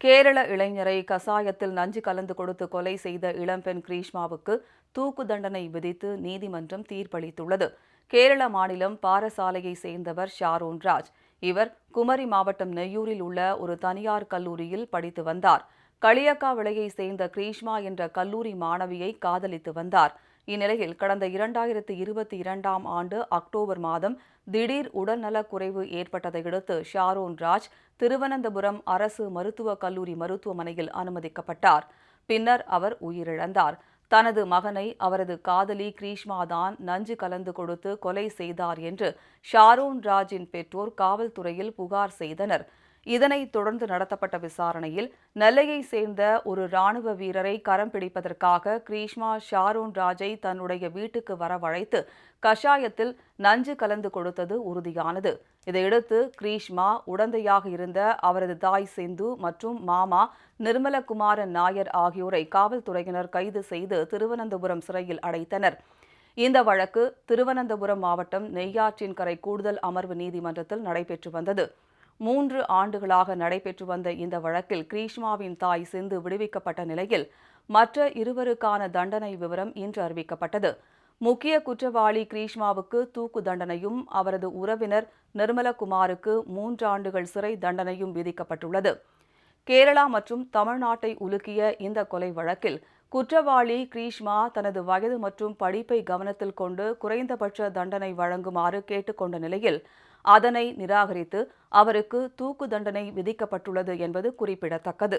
கேரள இளைஞரை கசாயத்தில் நஞ்சு கலந்து கொடுத்து கொலை செய்த இளம்பெண் கிரீஷ்மாவுக்கு தூக்கு தண்டனை விதித்து நீதிமன்றம் தீர்ப்பளித்துள்ளது. கேரள மாநிலம் பாரசாலையை சேர்ந்தவர் ஷாரோன் ராஜ். இவர் குமரி மாவட்டம் நெய்யூரில் உள்ள ஒரு தனியார் கல்லூரியில் படித்து வந்தார். களியக்கா விலையை சேர்ந்த கிரீஷ்மா என்ற கல்லூரி மாணவியை காதலித்து வந்தார். இந்நிலையில் கடந்த இரண்டாயிரத்தி இருபத்தி இரண்டாம் ஆண்டு அக்டோபர் மாதம் திடீர் உடல்நலக் குறைவு ஏற்பட்டதையடுத்து ஷாரோன் ராஜ் திருவனந்தபுரம் அரசு மருத்துவக் கல்லூரி மருத்துவமனையில் அனுமதிக்கப்பட்டார். பின்னர் அவர் உயிரிழந்தார். தனது மகனை அவரது காதலி கிரீஷ்மா தான் நஞ்சு கலந்து கொடுத்து கொலை செய்தார் என்று ஷாரோன் ராஜின் பெற்றோர் காவல்துறையில் புகார் செய்தனர். இதனைத் தொடர்ந்து நடத்தப்பட்ட விசாரணையில் நெல்லையை சேர்ந்த ஒரு ராணுவ வீரரை கரம் பிடிப்பதற்காக கிரீஷ்மா ஷாரோன் ராஜை தன்னுடைய வீட்டுக்கு வரவழைத்து கஷாயத்தில் நஞ்சு கலந்து கொடுத்தது உறுதியானது. இதையடுத்து கிரீஷ்மா உடந்தையாக இருந்த அவரது தாய் சிந்து மற்றும் மாமா நிர்மலகுமாரன் நாயர் ஆகியோரை காவல்துறையினர் கைது செய்து திருவனந்தபுரம் சிறையில் அடைத்தனர். இந்த வழக்கு திருவனந்தபுரம் மாவட்டம் நெய்யாற்றின் கரை கூடுதல் அமர்வு நீதிமன்றத்தில் நடைபெற்று வந்தது. மூன்று ஆண்டுகளாக நடைபெற்று வந்த இந்த வழக்கில் கிரீஷ்மாவின் தாய் சிந்து விடுவிக்கப்பட்ட நிலையில் மற்ற இருவருக்கான தண்டனை விவரம் இன்று அறிவிக்கப்பட்டது. முக்கிய குற்றவாளி கிரீஷ்மாவுக்கு தூக்கு தண்டனையும் அவரது உறவினர் நிர்மலகுமாருக்கு மூன்றாண்டுகள் சிறை தண்டனையும் விதிக்கப்பட்டுள்ளது. கேரளா மற்றும் தமிழ்நாட்டை உலுக்கிய இந்த கொலை வழக்கில் குற்றவாளி கிரீஷ்மா தனது வயது மற்றும் படிப்பை கவனத்தில் கொண்டு குறைந்தபட்ச தண்டனை வழங்குமாறு கேட்டுக்கொண்ட நிலையில் அதனை நிராகரித்து அவருக்கு தூக்கு தண்டனை விதிக்கப்பட்டுள்ளது என்பது குறிப்பிடத்தக்கது.